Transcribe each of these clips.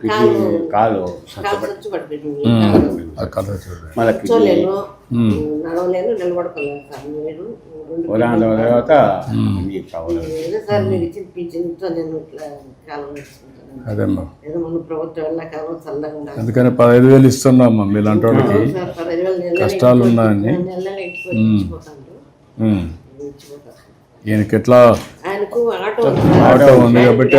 Kidney కాలు. మళ్ళీ kidney. ఉదాహరణ తర్వాత కిడ్నీ కావాలి అదేమ్మా అందుకని పదహైదు వేలు ఇస్తున్నామ్మా మీలాంటి వాళ్ళకి. కష్టాలు ఉన్నాయని. ఈయనకి ఎట్లా ఆటో ఉంది. కాబట్టి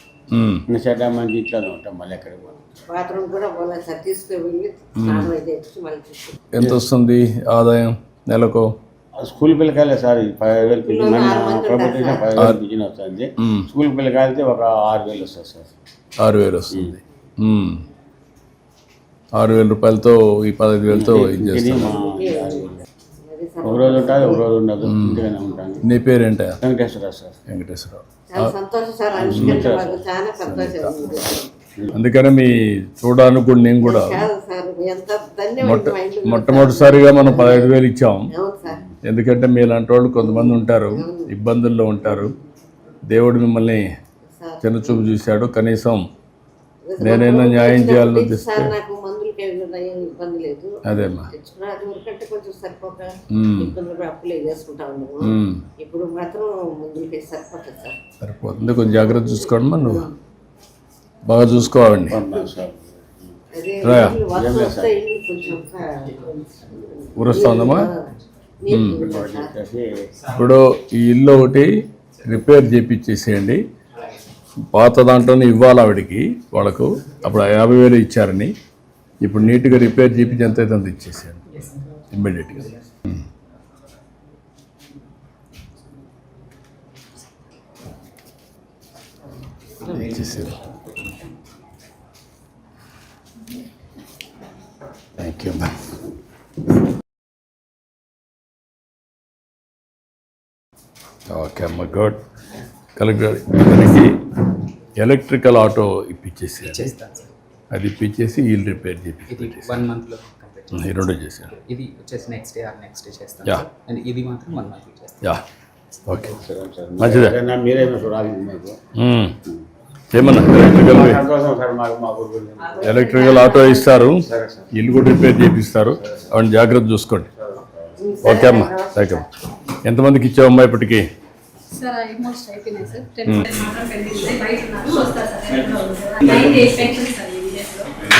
చెడ్డ మంది ఇంట్లోనే ఉంటాం మళ్ళీ ఎక్కడికి. బాత్రూమ్ కూడా ఎంత వస్తుంది ఆదాయం నెలకు? స్కూల్ పిల్లకాయలే సార్ పదిహేను వేలు పిల్లలు మన ప్రభుత్వం పదిహేను వేలు పిల్లలు వస్తుంది. స్కూల్ పిల్లకాయలతో ఒక ఆరు వేలు వస్తుంది సార్. ఆరు వేలు వస్తుంది. ఆరు వేల రూపాయలతో ఈ పదహైదు వేలతో ఇది ఇది ఒక రోజు ఉంటుంది ఒక రోజు ఉండదు. ఇంటిగానే ఉంటాను నీ పేరేంటా? సార్. వెంకటేశ్వరరావు. సార్ ఉంది. అందుకని మీ చూడడానికి కూడా నేను కూడా కాదు సార్ ఎంత ధన్యవాదాలు మా ఇల్లు మొట్టమొదటిసారిగా మనం పదహైదు వేలు ఇచ్చాం. ఎందుకంటే మీలాంటి వాళ్ళు కొంతమంది ఉంటారు ఇబ్బందుల్లో ఉంటారు. దేవుడు మిమ్మల్ని సార్. చిన్నచూపు చూశాడు. కనీసం నేనైనా న్యాయం చేయాలని ఉద్దేశిస్తే ఇబ్బంది లేదు. అదేమ్మా అది కొంచెం సరిపోక. ఇబ్బందులు అప్పులు ఉన్నాము. ఇప్పుడు మాత్రం సరిపోతుంది సార్. సరిపోతుంది. కొంచెం జాగ్రత్త చూసుకోండి నువ్వు. బాగా చూసుకోవాలండి. చేసి ఇప్పుడు ఈ ఇల్లు ఒకటి రిపేర్ చేయించేసేయండి పాత దాంట్లోనే ఇవ్వాలి ఆవిడకి వాళ్ళకు. అప్పుడు యాభై వేలు ఇచ్చారని. ఇప్పుడు నీట్గా రిపేర్ చేయించి ఎంత అయితే అంత ఇచ్చేసేయండి ఇమ్మీడియట్గా ఇచ్చేసారు. థ్యాంక్ యూ మ్యామ్ ఓకే అమ్మ గుడ్ కలెక్టర్ ఇతనికి ఎలక్ట్రికల్ ఆటో ఇప్పించేసి అది ఇప్పించేసి వీల్ రిపేర్ చేసి ఇది వన్ మంత్లో ఈ రెండు చేశాను ఇది వచ్చేసి next day or next day చేస్తాను. సార్ అండ్ ఇది మాత్రం వన్ చేస్తాను యా. ఓకే. మంచిదే. ఏదైనా మీరైనా చూడాలి మీకు. మ్మ్. ఏమన్నా? ఎలక్ట్రికల్ సంతోషం సార్ మాకు మా ఊరు ఎలక్ట్రికల్ ఆటో ఇస్తారు. సరే సార్. ఇల్లు కూడా రిపేర్ చేపిస్తారు. అవన్నీ జాగ్రత్త చూసుకోండి. ఓకే అమ్మా. థ్యాంక్ యూ ఎంతమందికి ఇచ్చావమ్మా ఇప్పటికి? సార్ ఆల్మోస్ట్ అయిపోయినాయి సార్ టెన్ మాత్రం పెండింగ్ ఉన్నాయి బయట ఉన్నారు. వస్తారు సార్. ఎక్కడ ఉంది sir nine eight pension sir.